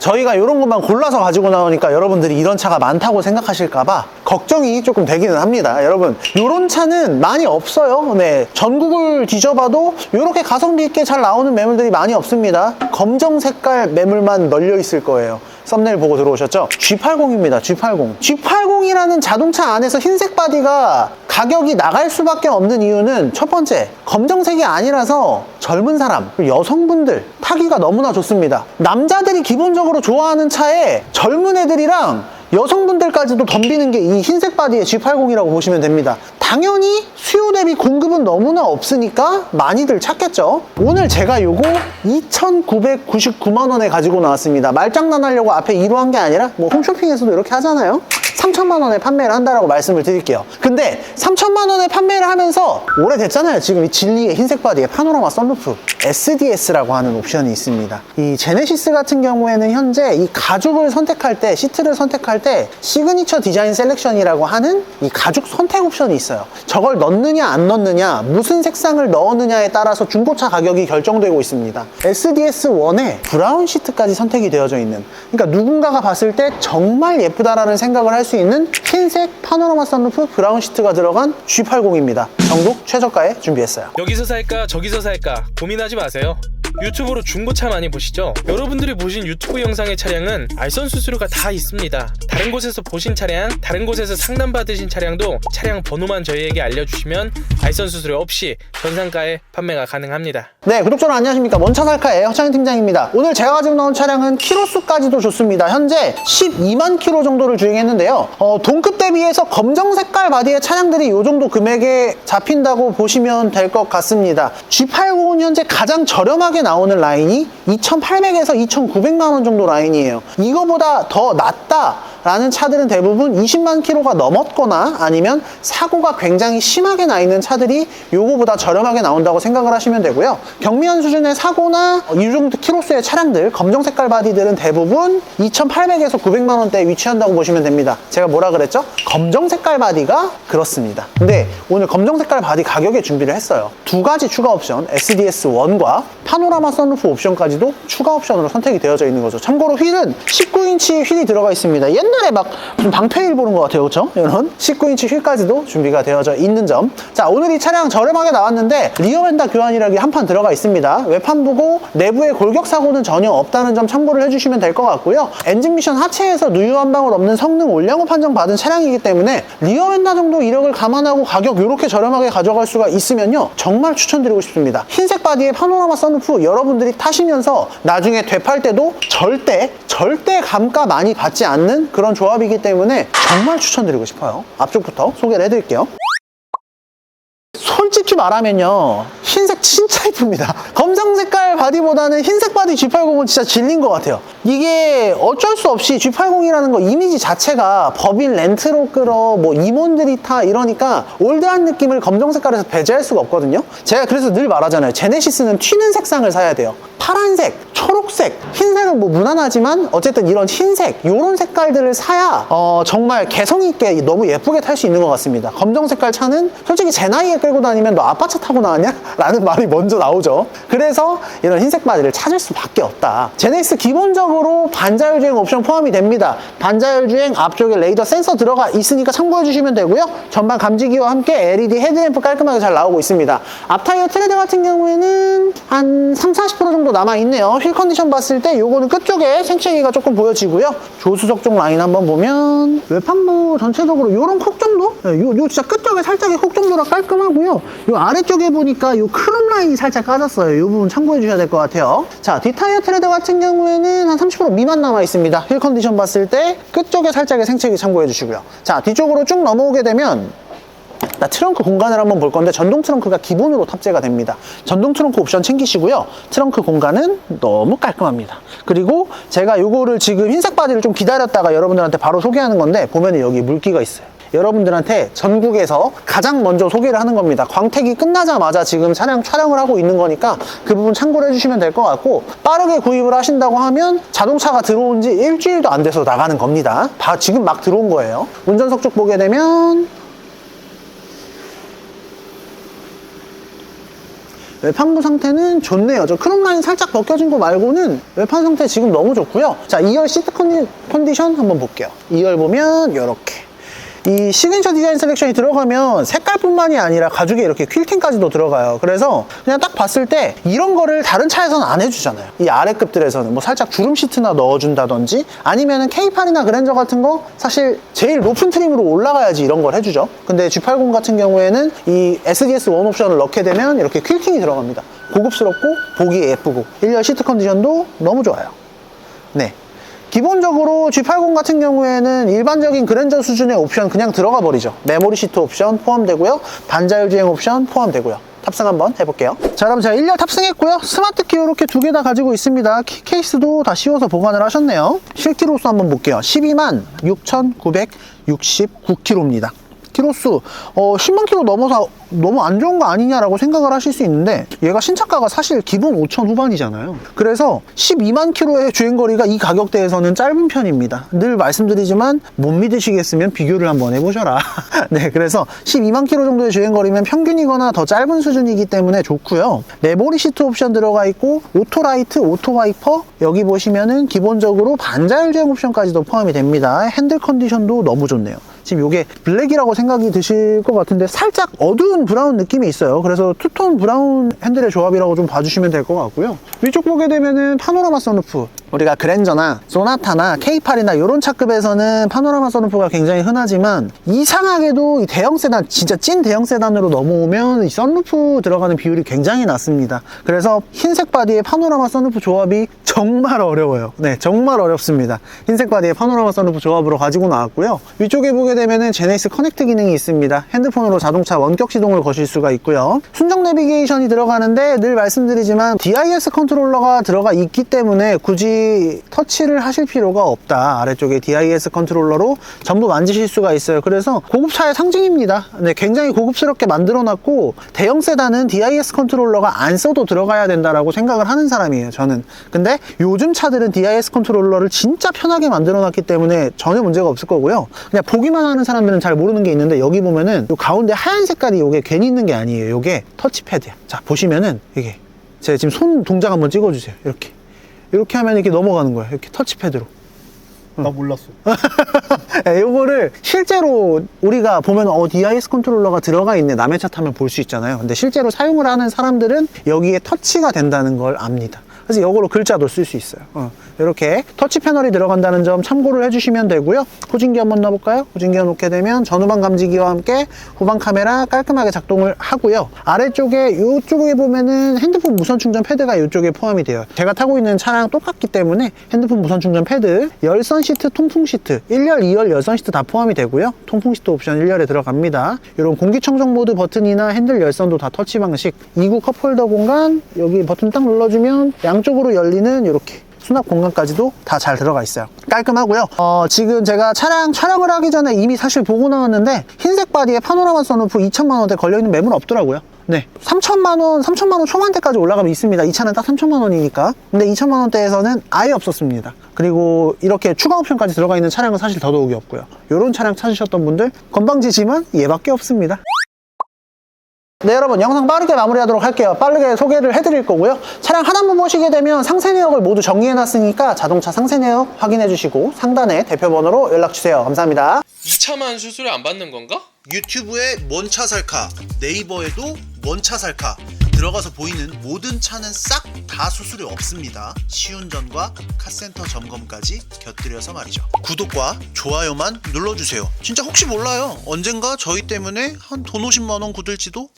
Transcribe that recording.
저희가 이런 것만 골라서 가지고 나오니까 여러분들이 이런 차가 많다고 생각하실까봐 걱정이 조금 되기는 합니다. 여러분, 이런 차는 많이 없어요. 네. 전국을 뒤져봐도 이렇게 가성비 있게 잘 나오는 매물들이 많이 없습니다. 검정 색깔 매물만 널려 있을 거예요. 썸네일 보고 들어오셨죠? G80입니다. G80. G80이라는 자동차 안에서 흰색 바디가 가격이 나갈 수밖에 없는 이유는 첫 번째, 검정색이 아니라서 젊은 사람, 여성분들 타기가 너무나 좋습니다. 남자들이 기본적으로 좋아하는 차에 젊은 애들이랑 여성분들까지도 덤비는 게 이 흰색 바디의 G80이라고 보시면 됩니다. 당연히 수요 대비 공급은 너무나 없으니까 많이들 찾겠죠. 오늘 제가 요거 2,999만 원에 가지고 나왔습니다. 말장난 하려고 앞에 1호 한게 아니라 뭐 홈쇼핑에서도 이렇게 하잖아요. 3천만 원에 판매를 한다라고 말씀을 드릴게요. 근데 3천만 원에 판매를 하면서 오래됐잖아요. 지금 이 진리의 흰색 바디에 파노라마 썬루프 SDS라고 하는 옵션이 있습니다. 이 제네시스 같은 경우에는 현재 이 가죽을 선택할 때 시트를 선택할 때 시그니처 디자인 셀렉션이라고 하는 이 가죽 선택 옵션이 있어요. 저걸 넣느냐 안 넣느냐 무슨 색상을 넣느냐에 따라서 중고차 가격이 결정되고 있습니다. SDS1에 브라운 시트까지 선택이 되어져 있는 그러니까 누군가가 봤을 때 정말 예쁘다라는 생각을 할수 있는 흰색 파노라마 선루프 브라운 시트가 들어간 G80입니다. 전국 최저가에 준비했어요. 여기서 살까 저기서 살까 고민하지 마세요. 유튜브로 중고차 많이 보시죠? 여러분들이 보신 유튜브 영상의 차량은 알선 수수료가 다 있습니다. 다른 곳에서 보신 차량, 다른 곳에서 상담 받으신 차량도 차량 번호만 저희에게 알려주시면 알선 수수료 없이 전상가에 판매가 가능합니다. 네, 구독자 여러분 안녕하십니까. 먼차 살카의 허창인 팀장입니다. 오늘 제가 가지고 나온 차량은 키로수까지도 좋습니다. 현재 12만 키로 정도를 주행했는데요. 어, 동급 대비해서 검정 색깔 바디의 차량들이 이 정도 금액에 잡힌다고 보시면 될 것 같습니다. G80은 현재 가장 저렴하게 나오는 라인이 2,800에서 2,900만 원 정도 라인이에요. 이거보다 더 낫다. 라는 차들은 대부분 20만 킬로가 넘었거나 아니면 사고가 굉장히 심하게 나 있는 차들이 요거보다 저렴하게 나온다고 생각을 하시면 되고요. 경미한 수준의 사고나 이 정도 키로수의 차량들, 검정 색깔 바디들은 대부분 2,800에서 900만 원대에 위치한다고 보시면 됩니다. 제가 뭐라 그랬죠? 검정 색깔 바디가 그렇습니다. 근데 오늘 검정 색깔 바디 가격에 준비를 했어요. 두 가지 추가 옵션, SDS1과 파노라마 선루프 옵션까지도 추가 옵션으로 선택이 되어져 있는 거죠. 참고로 휠은 19인치 휠이 들어가 있습니다. 옛 날에 막 무슨 방패일 보는 것 같아요. 그렇죠? 이런 19인치 휠까지도 준비가 되어져 있는 점. 자, 오늘 이 차량 저렴하게 나왔는데 리어 벤다 교환이라기 한 판 들어가 있습니다. 외판 보고 내부에 골격 사고는 전혀 없다는 점 참고를 해주시면 될 것 같고요. 엔진 미션 하체에서 누유 한 방울 없는 성능 올량호 판정 받은 차량이기 때문에 리어 벤다 정도 이력을 감안하고 가격 이렇게 저렴하게 가져갈 수가 있으면요. 정말 추천드리고 싶습니다. 흰색 바디에 파노라마 선루프 여러분들이 타시면서 나중에 되팔 때도 절대 절대 감가 많이 받지 않는 그런 조합이기 때문에 정말 추천드리고 싶어요. 앞쪽부터 소개를 해드릴게요. 말하면요 흰색 진짜 이쁩니다. 검정 색깔 바디보다는 흰색 바디 G80은 진짜 질린 것 같아요. 이게 어쩔 수 없이 G80이라는 거 이미지 자체가 법인 렌트로 끌어 뭐 임원들이 타 이러니까 올드한 느낌을 검정 색깔에서 배제할 수가 없거든요. 제가 그래서 늘 말하잖아요. 제네시스는 튀는 색상을 사야 돼요. 파란색, 초록색, 흰색은 뭐 무난하지만 어쨌든 이런 흰색, 이런 색깔들을 사야 어, 정말 개성 있게 너무 예쁘게 탈 수 있는 것 같습니다. 검정 색깔 차는 솔직히 제 나이에 끌고 다니면 너 아빠 차 타고 나왔냐? 라는 말이 먼저 나오죠. 그래서 이런 흰색 바디를 찾을 수밖에 없다. 제네시스 기본적으로 반자율 주행 옵션 포함이 됩니다. 반자율 주행 앞쪽에 레이더 센서 들어가 있으니까 참고해 주시면 되고요. 전방 감지기와 함께 LED 헤드램프 깔끔하게 잘 나오고 있습니다. 앞타이어 트레드 같은 경우에는 한 3, 40% 정도 남아 있네요. 휠 컨디션 봤을 때 요거는 끝쪽에 생채기가 조금 보여지고요. 조수석 쪽 라인 한번 보면 외판부 전체적으로 요런 콕 정도? 네, 요, 요 진짜 끝쪽에 살짝의 콕 정도라 깔끔하고요. 요 아래쪽에 보니까 요 크롬 라인이 살짝 까졌어요. 요 부분 참고해 주셔야 될 것 같아요. 자, 뒷타이어 트레드 같은 경우에는 한 30% 미만 남아 있습니다. 휠 컨디션 봤을 때 끝쪽에 살짝의 생채기 참고해 주시고요. 자, 뒤쪽으로 쭉 넘어오게 되면 나 트렁크 공간을 한번 볼 건데 전동 트렁크가 기본으로 탑재가 됩니다. 전동 트렁크 옵션 챙기시고요. 트렁크 공간은 너무 깔끔합니다. 그리고 제가 요거를 지금 흰색 바디를 좀 기다렸다가 여러분들한테 바로 소개하는 건데 보면 여기 물기가 있어요. 여러분들한테 전국에서 가장 먼저 소개를 하는 겁니다. 광택이 끝나자마자 지금 차량 촬영을 하고 있는 거니까 그 부분 참고를 해주시면 될 것 같고 빠르게 구입을 하신다고 하면 자동차가 들어온 지 일주일도 안 돼서 나가는 겁니다. 다 지금 막 들어온 거예요. 운전석 쪽 보게 되면 외판부 상태는 좋네요. 저 크롬 라인 살짝 벗겨진 거 말고는 외판 상태 지금 너무 좋고요. 자, 2열 시트 컨디, 컨디션 한번 볼게요. 2열 보면 이렇게. 이 시그니처 디자인 셀렉션이 들어가면 색깔뿐만이 아니라 가죽에 이렇게 퀼팅까지도 들어가요. 그래서 그냥 딱 봤을 때 이런 거를 다른 차에서는 안 해주잖아요. 이 아래급들에서는 뭐 살짝 주름 시트나 넣어준다든지 아니면은 K8이나 그랜저 같은 거 사실 제일 높은 트림으로 올라가야지 이런 걸 해주죠. 근데 G80 같은 경우에는 이 SDS 원 옵션을 넣게 되면 이렇게 퀼팅이 들어갑니다. 고급스럽고 보기 예쁘고 1열 시트 컨디션도 너무 좋아요. 네. 기본적으로 G80 같은 경우에는 일반적인 그랜저 수준의 옵션 그냥 들어가 버리죠. 메모리 시트 옵션 포함되고요. 반자율 주행 옵션 포함되고요. 탑승 한번 해볼게요. 자, 그럼 제가 1열 탑승했고요. 스마트 키 이렇게 두 개 다 가지고 있습니다. 키 케이스도 다 씌워서 보관을 하셨네요. 실키로수 한번 볼게요. 12만 6,969km입니다. 키로수 어, 10만 킬로 넘어서 너무 안 좋은 거 아니냐라고 생각을 하실 수 있는데 얘가 신차가가 사실 기본 5천 후반이잖아요. 그래서 12만 킬로의 주행거리가 이 가격대에서는 짧은 편입니다. 늘 말씀드리지만 못 믿으시겠으면 비교를 한번 해보셔라. 네, 그래서 12만 킬로 정도의 주행거리면 평균이거나 더 짧은 수준이기 때문에 좋고요. 메모리 시트 옵션 들어가 있고 오토라이트, 오토와이퍼 여기 보시면은 기본적으로 반자율 주행 옵션까지도 포함이 됩니다. 핸들 컨디션도 너무 좋네요. 지금 이게 블랙이라고 생각이 드실 것 같은데 살짝 어두운 브라운 느낌이 있어요. 그래서 투톤 브라운 핸들의 조합이라고 좀 봐주시면 될 것 같고요. 위쪽 보게 되면은 파노라마 선루프. 우리가 그랜저나 소나타나 K8이나 이런 차급에서는 파노라마 선루프가 굉장히 흔하지만 이상하게도 이 대형 세단 진짜 찐 대형 세단으로 넘어오면 이 선루프 들어가는 비율이 굉장히 낮습니다. 그래서 흰색 바디에 파노라마 선루프 조합이 정말 어려워요. 네, 정말 어렵습니다. 흰색 바디에 파노라마 선루프 조합으로 가지고 나왔고요. 위쪽에 보게 되면은 제네시스 커넥트 기능이 있습니다. 핸드폰으로 자동차 원격 시동을 거실 수가 있고요. 순정 내비게이션이 들어가는데 늘 말씀드리지만 DIS 컨트롤러가 들어가 있기 때문에 굳이 터치를 하실 필요가 없다. 아래쪽에 DIS 컨트롤러로 전부 만지실 수가 있어요. 그래서 고급차의 상징입니다. 네, 굉장히 고급스럽게 만들어 놨고 대형 세단은 DIS 컨트롤러가 안 써도 들어가야 된다라고 생각을 하는 사람이에요. 저는. 근데 요즘 차들은 DIS 컨트롤러를 진짜 편하게 만들어 놨기 때문에 전혀 문제가 없을 거고요. 그냥 보기만 하는 사람들은 잘 모르는 게 있는데 여기 보면은 요 가운데 하얀 색깔이 요게 괜히 있는 게 아니에요. 요게 터치패드야. 자, 보시면은 이게 제가 지금 손 동작 한번 찍어 주세요. 이렇게. 이렇게 하면 이렇게 넘어가는 거예요. 이렇게 터치패드로. 나 몰랐어. 예, 요거를 실제로 우리가 보면 어 DIS 컨트롤러가 들어가 있네 남의 차 타면 볼 수 있잖아요 근데 실제로 사용을 하는 사람들은 여기에 터치가 된다는 걸 압니다 그래서 이걸로 글자도 쓸 수 있어요 어, 이렇게 터치 패널이 들어간다는 점 참고를 해주시면 되고요. 후진기 한번 넣어볼까요? 후진기 놓게 되면 전후방 감지기와 함께 후방 카메라 깔끔하게 작동을 하고요. 아래쪽에 이쪽에 보면은 핸드폰 무선 충전 패드가 이쪽에 포함이 돼요. 제가 타고 있는 차랑 똑같기 때문에 핸드폰 무선 충전 패드 열선 시트, 통풍 시트 1열, 2열 열선 시트 다 포함이 되고요. 통풍 시트 옵션 1열에 들어갑니다. 이런 공기청정 모드 버튼이나 핸들 열선도 다 터치 방식. 2구 컵홀더 공간 여기 버튼 딱 눌러주면 양쪽으로 열리는 이렇게 수납 공간까지도 다 잘 들어가 있어요. 깔끔하고요. 어, 지금 제가 차량 촬영을 하기 전에 이미 사실 보고 나왔는데 흰색 바디에 파노라마 선루프 2천만 원대 걸려 있는 매물 없더라고요. 네, 3천만 원, 3천만 원 초반대까지 올라가면 있습니다. 이 차는 딱 3천만 원이니까. 근데 2천만 원대에서는 아예 없었습니다. 그리고 이렇게 추가 옵션까지 들어가 있는 차량은 사실 더더욱이 없고요. 이런 차량 찾으셨던 분들 건방지지만 얘밖에 없습니다. 네 여러분 영상 빠르게 마무리하도록 할게요. 빠르게 소개를 해드릴 거고요. 차량 하단부 보시게 되면 상세 내역을 모두 정리해 놨으니까 자동차 상세 내역 확인해 주시고 상단에 대표번호로 연락 주세요. 감사합니다. 2차만 수수료 안 받는 건가? 유튜브에 뭔 차 살까 네이버에도 뭔 차 살까 들어가서 보이는 모든 차는 싹 다 수수료 없습니다. 시운전과 카센터 점검까지 곁들여서 말이죠. 구독과 좋아요만 눌러주세요. 진짜 혹시 몰라요. 언젠가 저희 때문에 한 돈 50만원 굳을지도